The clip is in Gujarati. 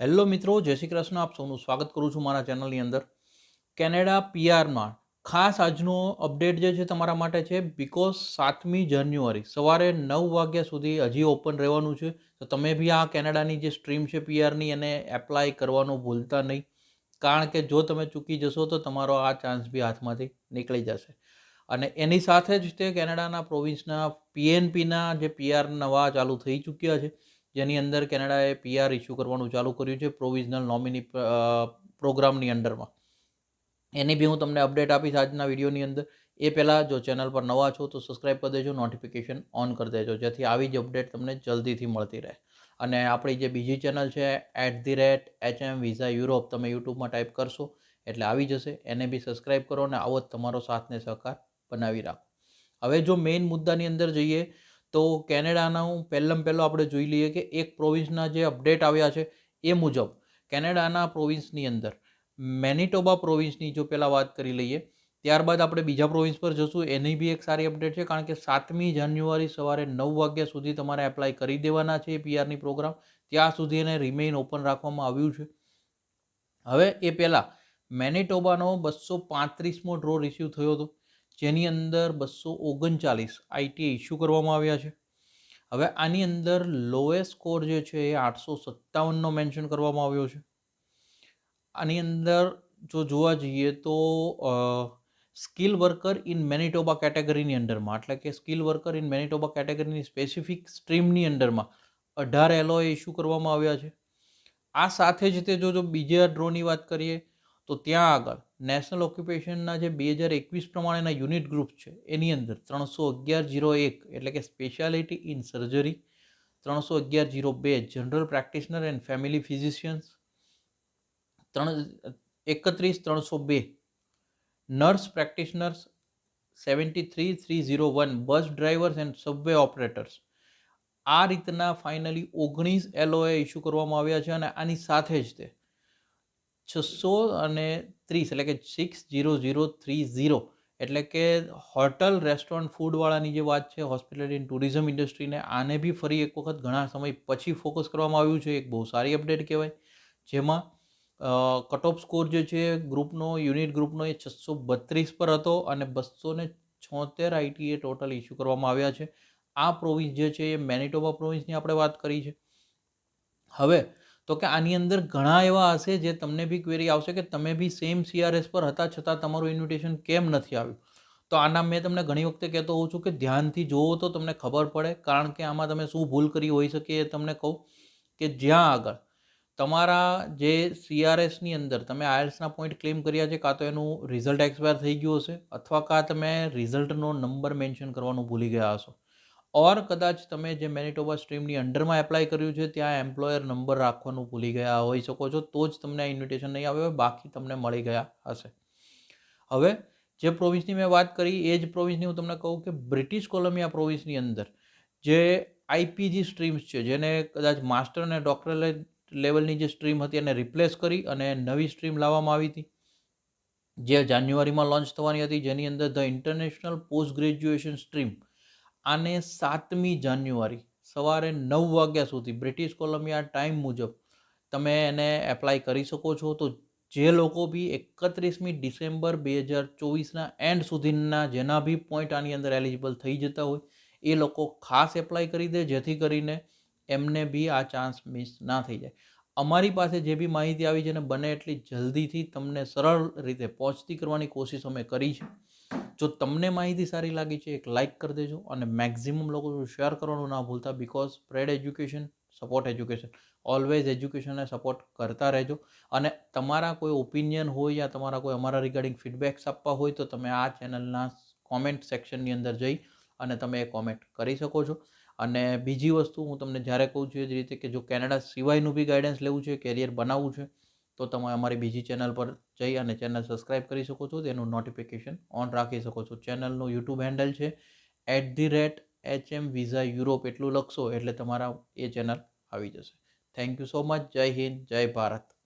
હેલો મિત્રો, જય શ્રી કૃષ્ણ. આપ સૌનું સ્વાગત કરું છું મારા ચેનલની અંદર. કેનેડા પીઆરમાં ખાસ આજનો અપડેટ જે છે તમારા માટે છે બિકોઝ સાતમી જાન્યુઆરી સવારે નવ વાગ્યા સુધી હજી ઓપન રહેવાનું છે. તો તમે બી આ કેનેડાની જે સ્ટ્રીમ છે પીઆરની એને એપ્લાય કરવાનું ભૂલતા નહીં. કારણ કે જો તમે ચૂકી જશો તો તમારો આ ચાન્સ બી હાથમાંથી નીકળી જશે. અને એની સાથે જ તે કેનેડાના પ્રોવિન્સના પીએનપીના જે પીઆર નવા ચાલુ થઈ ચૂક્યા છે. જેની અંદર કેનેડાએ પીઆર ઇસ્યુ કરવાનું ચાલુ કર્યું છે પ્રોવિઝનલ નોમિની પ્રોગ્રામની અંડરમાં એની બી હું તમને અપડેટ આપીશ આજના વિડીયોની અંદર. એ પહેલાં જો ચેનલ પર નવા છો તો સબસ્ક્રાઈબ કરી દેજો નોટિફિકેશન ઓન કરી દેજો, જેથી આવી જ અપડેટ તમને જલ્દીથી મળતી રહે. અને આપણી જે બીજી ચેનલ છે at the rate H M visa Europe તમે યુટ્યુબમાં ટાઈપ કરશો, એટલે આવી જશે. એને બી સબસ્ક્રાઈબ કરો અને આવો જ તમારો સાથને સહકાર બનાવી રાખો. હવે જો મેઇન મુદ્દાની અંદર જઈએ તો કેનેડાનું પહેલાં પહેલો આપણે જોઈ લઈએ કે એક પ્રોવિન્સના જે અપડેટ આવ્યા છે એ મુજબ કેનેડાના પ્રોવિન્સની અંદર, મેનિટોબા પ્રોવિન્સની જો પહેલાં વાત કરી લઈએ, ત્યારબાદ આપણે બીજા પ્રોવિન્સ પર જશું, એની બી એક સારી અપડેટ છે, કારણ કે સાતમી જાન્યુઆરી સવારે નવ વાગ્યા સુધી તમારે એપ્લાય કરી દેવાના છે એ પીઆરની પ્રોગ્રામ, ત્યાં સુધી એને રિમેઇન ઓપન રાખવામાં આવ્યું છે. હવે એ પહેલાં, મેનિટોબાનો બસો પાંત્રીસમો ડ્રો રિસીવ થયો હતો. જેની અંદર બસો ઓગણચાલીસ આઈટી ઇસ્યુ કરવામાં આવ્યા છે. હવે આની અંદર લોએસ્ટ સ્કોર જે છે એ આઠસો સત્તાવનનો મેન્શન કરવામાં આવ્યો છે. આની અંદર જો જોવા જઈએ તો સ્કિલ વર્કર ઇન મેનિટોબા કેટેગરીની અંડરમાં, એટલે કે સ્કિલ વર્કર ઇન મેનિટોબા કેટેગરીની સ્પેસિફિક સ્ટ્રીમની અંડરમાં અઢાર એલોએ ઇસ્યુ કરવામાં આવ્યા છે. આ સાથે જ તે જો બીજા ડ્રોની વાત કરીએ, તો ત્યાં આગળ નેશનલ ઓક્યુપેશનના જે બે હજાર એકવીસ પ્રમાણેના યુનિટ ગ્રુપ છે, એની અંદર ત્રણસો અગિયાર જીરો એક એટલે કે સ્પેશિયાલિટી ઇન સર્જરી, ત્રણસો અગિયાર જીરો બે general practitioner and family physicians, ત્રણ, એકત્રીસ ત્રણસો બે nurse practitioners, seventy three three zero one bus drivers and subway operators. આ રીતના ફાઇનલી ઓગણીસ એલઓએ ઇસ્યુ કરવામાં આવ્યા છે અને આની સાથે જ તે છસો અને ત્રીસ, એટલે કે six zero zero three zero એટલે કે હોટલ રેસ્ટોરન્ટ ફૂડવાળાની જે વાત છે હોસ્પિટાલિટી ટુરિઝમ ઇન્ડસ્ટ્રીને આને બી ફરી એક વખત ઘણા સમય પછી ફોકસ કરવામાં આવ્યું છે. એક બહુ સારી અપડેટ કહેવાય. જેમાં કટ ઓફ સ્કોર જે છે ગ્રુપનો યુનિટ ગ્રુપનો એ છસો બત્રીસ પર હતો અને બસો ને છોતેર આઈટીએ ટોટલ ઇસ્યુ કરવામાં આવ્યા છે. આ પ્રોવિન્સ જે છે એ મેનિટોબા પ્રોવિન્સની આપણે વાત કરી છે. હવે તો કે આની અંદર ઘણા એવા હશે જે તમને બી ક્વેરી આવશે કે તમે બી સેમ સીઆરએસ પર હતા છતાં તમારું ઇન્વિટેશન કેમ નથી આવ્યું? તો આના મેં તમને ઘણી વખતે કહેતો હોઉં છું કે ધ્યાનથી જોવો તો તમને ખબર પડે, કારણ કે આમાં તમે શું ભૂલ કરી હોઈ શકે એ તમને કહું કે જ્યાં આગળ તમારા જે સીઆરએસની અંદર તમે આયલ્સના પોઈન્ટ ક્લેમ કર્યા છે, કાં તો એનું રિઝલ્ટ એક્સપાયર થઈ ગયું હશે અથવા કાં તમે રિઝલ્ટનો નંબર મેન્શન કરવાનું ભૂલી ગયા હશો. ઓર કદાચ તમે જે મેનિટોબા સ્ટ્રીમની અંડરમાં એપ્લાય કર્યું છે, ત્યાં એમ્પ્લોયર નંબર રાખવાનું ભૂલી ગયા હોઈ શકો છો, તો જ તમને આ ઇન્વિટેશન નહીં આવ્યો બાકી તમને મળી ગયા હશે. હવે, જે પ્રોવિન્સની મેં વાત કરી, એ જ પ્રોવિન્સની હું તમને કહું કે બ્રિટિશ કોલંબિયા પ્રોવિન્સની અંદર જે આઈપીજી સ્ટ્રીમ્સ છે, જેને કદાચ માસ્ટર અને ડોક્ટર લેવલની જે સ્ટ્રીમ હતી એને રિપ્લેસ કરી અને નવી સ્ટ્રીમ લાવવામાં આવી હતી. જે જાન્યુઆરીમાં લોન્ચ થવાની હતી, જેની અંદર the international post graduation stream આને સાતમી જાન્યુઆરી સવારે નવ વાગ્યા સુધી બ્રિટિશ કોલંબિયા ટાઈમ મુજબ તમે એને એપ્લાય કરી શકો છો. તો જે લોકો બી એકત્રીસમી ડિસેમ્બર બે હજાર ચોવીસના એન્ડ સુધીના જેના બી પોઈન્ટ આની અંદર એલિજિબલ થઈ જતા હોય, એ લોકો ખાસ એપ્લાય કરી દે, જેથી કરીને એમને બી આ ચાન્સ મિસ ના થઈ જાય. અમારી પાસે જે બી માહિતી આવી છે ને બને એટલી જલ્દીથી તમને સરળ રીતે પહોંચતી કરવાની કોશિશ અમે કરી છે. જો તમને માહિતી સારી લાગી છે, એક લાઇક કરી દેજો અને મેક્ઝિમમ લોકો શેર કરવાનું ના ભૂલતા because spread education support education always એજ્યુકેશનને support કરતા રહેજો. અને તમારા કોઈ ઓપિનિયન હોય યા તમારા કોઈ અમારા રિગાર્ડિંગ ફીડબેક્સ આપવા હોય તો તમે આ ચેનલના કોમેન્ટ સેક્શનની અંદર જઈ અને તમે એ કોમેન્ટ કરી શકો છો. અને બીજી વસ્તુ હું તમને જ્યારે કહું છું એ જ રીતે કે જો કેનેડા સિવાયનું બી ગાઈડન્સ લેવું છે કેરિયર બનાવવું છે તો તમે અમારી બીજી ચેનલ પર જઈ અને ચેનલ સબસ્ક્રાઈબ કરી શકો છો, તેનું નોટિફિકેશન ઓન રાખી શકો છો. ચેનલનું યુટ્યુબ હેન્ડલ છે at the rate H M visa Europe એટલું લખશો એટલે તમારા એ ચેનલ આવી જશે. થેન્ક યુ સો મચ જય હિન્દ, જય ભારત.